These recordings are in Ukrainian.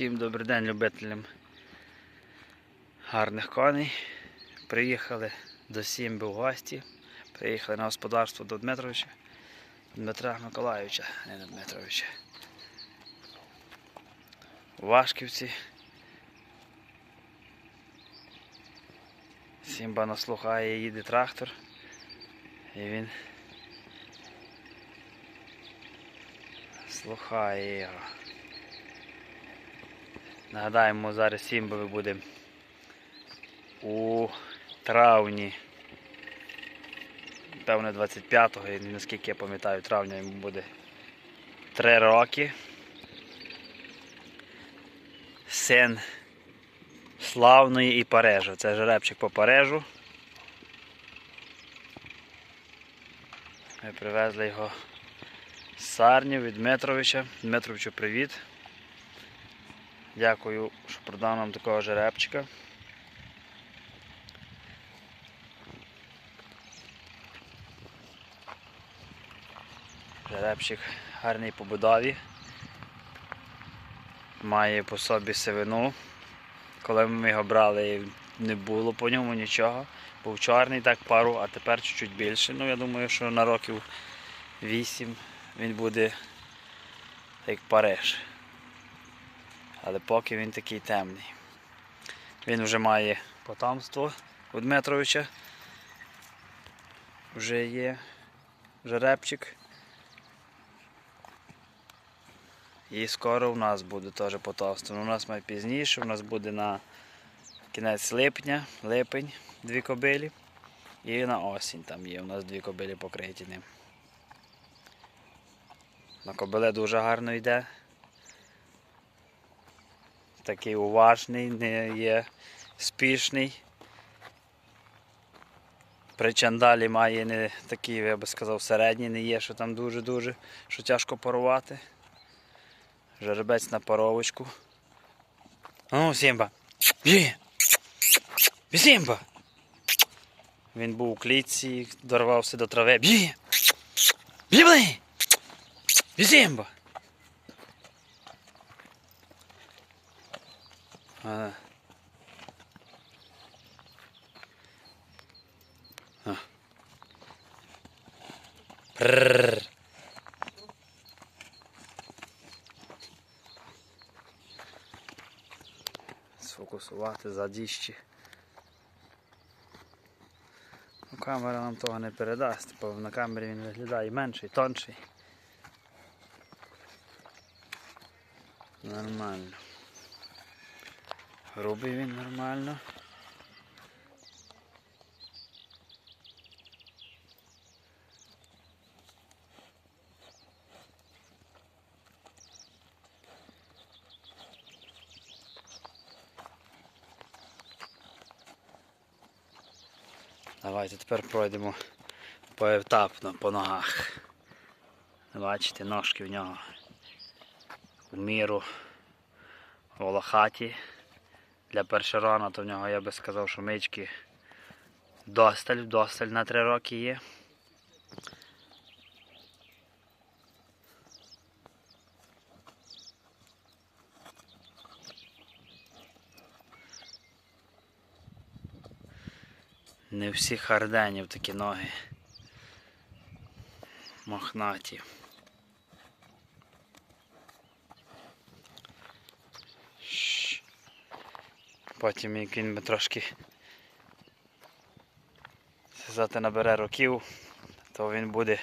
Всім добрий день любителям гарних коней. Приїхали до Сімби в гості. Приїхали на господарство до Дмитровича. Дмитра Миколайовича, не Дмитровича. Вашківці. Сімба наслухає, їде трактор. І він слухає його. Нагадаємо, зараз Сімбові буде у травні. Певне 25-го, і наскільки я пам'ятаю, травня йому буде 3 роки. Син славної і Парежу. Це жеребчик по Парежу. Ми привезли його з Сарнів від Дмитровича. Дмитровичу привіт. Дякую, що продав нам такого жеребчика. Жеребчик гарний по будові. Має по собі сивину. Коли ми його брали, не було по ньому нічого. Був чорний, так пару, а тепер чуть-чуть більше. Ну, я думаю, що на років 8 він буде як Париж. Але поки він такий темний. Він вже має потомство у Дмитровича. Вже є жеребчик. І скоро у нас буде теж потомство. Ну, У нас має пізніше, у нас буде на кінець липня, липень, дві кобилі. І на осінь там є у нас дві кобилі покриті ним. На кобиле дуже гарно йде. Такий уважний, не є спішний. Причандалі має не такий, я би сказав, середній, не є, що там дуже-дуже, що тяжко парувати. Жеребець на паровочку. Ну, Сімба! Сімба! Він був у клітці, дорвався до трави. Б'є! Б'є! Сімба! А. Сфокусувати задіщі. Ну, камера нам того не передасть, бо на камері він виглядає менший, тонший. Нормально. Грубий він нормально. Давайте тепер пройдемо поетапно по ногах. Бачите, ножки в нього в міру волохаті. Для першерона, то в нього я би сказав, що мички досталь, досталь на 3 роки є. Не всі харденів такі ноги. Мохнаті. Потім як він би трошки сказати набере років, то він буде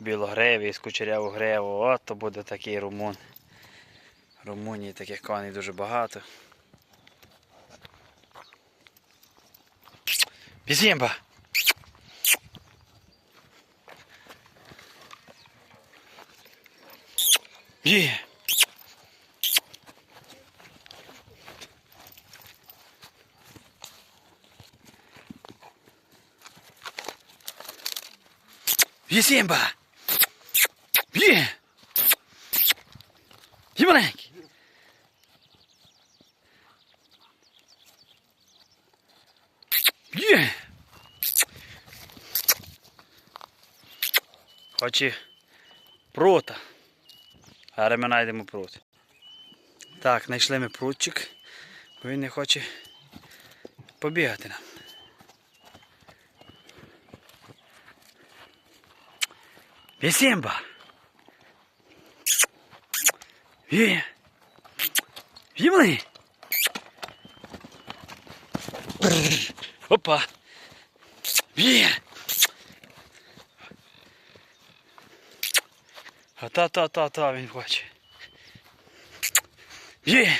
білогревий з кучеряву греву. От то буде такий румун. В Румунії таких коней дуже багато. Бізімба! Є! Вісімба! Є! Їбаненький! Є! Хоче прута. Зараз ми знайдемо прут. Так, знайшли ми прутчик, бо він не хоче побігати нам. Вісімба! Є! Вімли! Опа! Є! А та та та та він хоче. Є!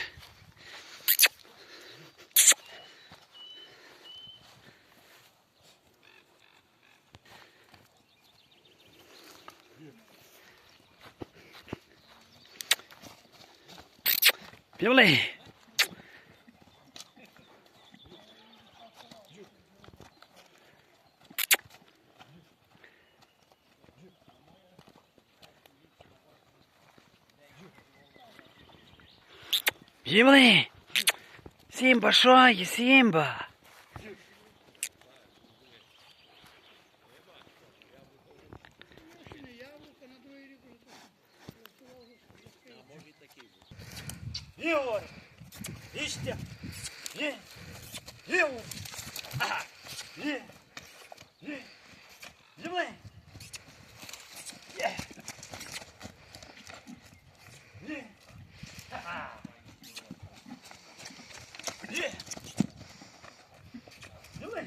Півли! Півли! Сімба, шо є, Сімба? Ігор! Іще! Є! Є! Ага! Є! Є! Земли! Є! Є! Ага! Є! Земли!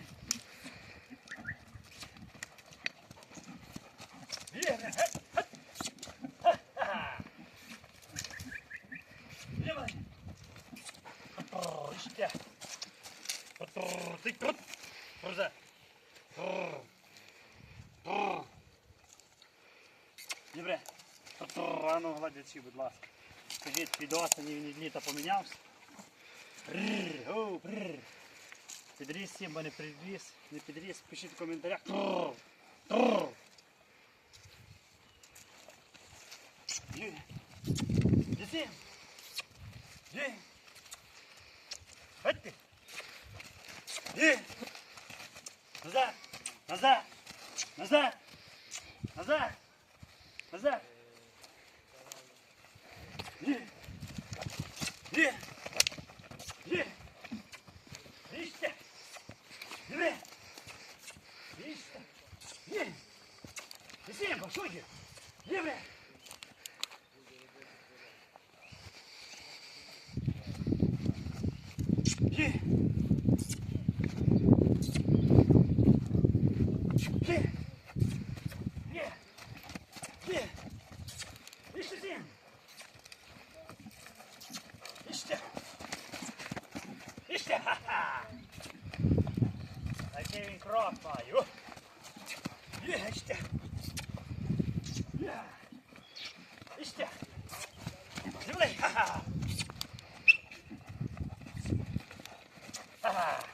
Є! Геть! Добре. Ану, гладячи, будь ласка. Скажіть, від останні дні та помінявся? Бррр, оу, бррр. Підріс Сімба, не підріс, не підріс, пишіть в коментарях. Бррр, бррр. Є. Є. Є. Геть ти. Є. Назад. Назад. Назад. Назад. Назад. Ugh.